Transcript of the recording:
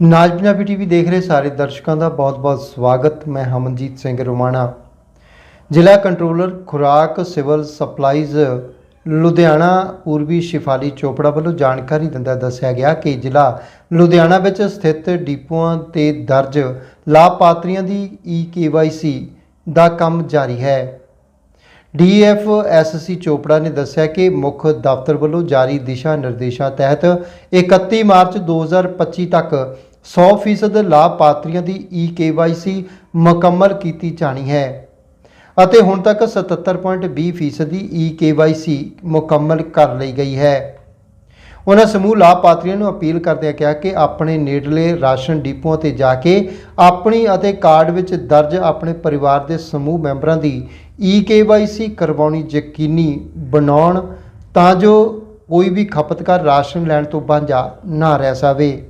ਨਾਜ Punjabi TV ਦੇਖ ਰਹੇ ਸਾਰੇ ਦਰਸ਼ਕਾਂ ਦਾ ਬਹੁਤ-ਬਹੁਤ ਸਵਾਗਤ। ਮੈਂ ਹਮਨਜੀਤ ਸਿੰਘ ਰੋਮਾਣਾ। ਜ਼ਿਲ੍ਹਾ ਕੰਟਰੋਲਰ, ਖੁਰਾਕ, ਸਿਵਲ ਸਪਲਾਈਜ਼, ਲੁਧਿਆਣਾ, ਪੂਰਬੀ ਸ਼ਿਫਾਲੀ ਚੋਪੜਾ ਵੱਲੋਂ ਜਾਣਕਾਰੀ ਦਿੰਦਾ ਦੱਸਿਆ ਗਿਆ ਕਿ ਜ਼ਿਲ੍ਹਾ ਲੁਧਿਆਣਾ ਵਿੱਚ ਸਥਿਤ ਡਿਪੂਆਂ ਤੇ ਦਰਜ ਲਾਭਪਾਤਰੀਆਂ ਦੀ ਈ ਕੇਵਾਈਸੀ ਦਾ ਕੰਮ ਜਾਰੀ ਹੈ। ਡੀਐਫਐਸਸੀ ਚੋਪੜਾ ਨੇ ਦੱਸਿਆ ਕਿ ਮੁੱਖ ਦਫ਼ਤਰ ਵੱਲੋਂ ਜਾਰੀ ਦਿਸ਼ਾ ਨਿਰਦੇਸ਼ਾਂ ਤਹਿਤ 31 ਮਾਰਚ 2025 ਤੱਕ 100% ਲਾਭਪਾਤਰੀਆਂ ਦੀ ਈ ਕੇਵਾਈਸੀ ਮੁਕੰਮਲ ਕੀਤੀ ਜਾਣੀ ਹੈ ਅਤੇ ਹੁਣ ਤੱਕ 77.20% ਦੀ ਈ ਕੇਵਾਈਸੀ ਮੁਕੰਮਲ ਕਰ ਲਈ ਗਈ ਹੈ। ਉਹਨਾਂ ਸਮੂਹ ਲਾਭਪਾਤਰੀਆਂ ਨੂੰ ਅਪੀਲ ਕਰਦਿਆਂ ਕਿਹਾ ਕਿ ਆਪਣੇ ਨੇੜਲੇ ਰਾਸ਼ਨ ਡਿਪੂਆਂ ਤੇ ਜਾ ਕੇ ਆਪਣੀ ਅਤੇ ਕਾਰਡ ਵਿੱਚ ਦਰਜ ਆਪਣੇ ਪਰਿਵਾਰ ਦੇ ਸਮੂਹ ਮੈਂਬਰਾਂ ਦੀ ਈ ਕੇਵਾਈਸੀ ਕਰਵਾਉਣੀ ਯਕੀਨੀ ਬਣਾਉਣ ਤਾਂ ਜੋ ਕੋਈ ਵੀ ਖਪਤਕਾਰ ਰਾਸ਼ਨ ਲੈਣ ਤੋਂ ਵਾਂਝਾ ਨਾ ਰਹਿ ਸਕੇ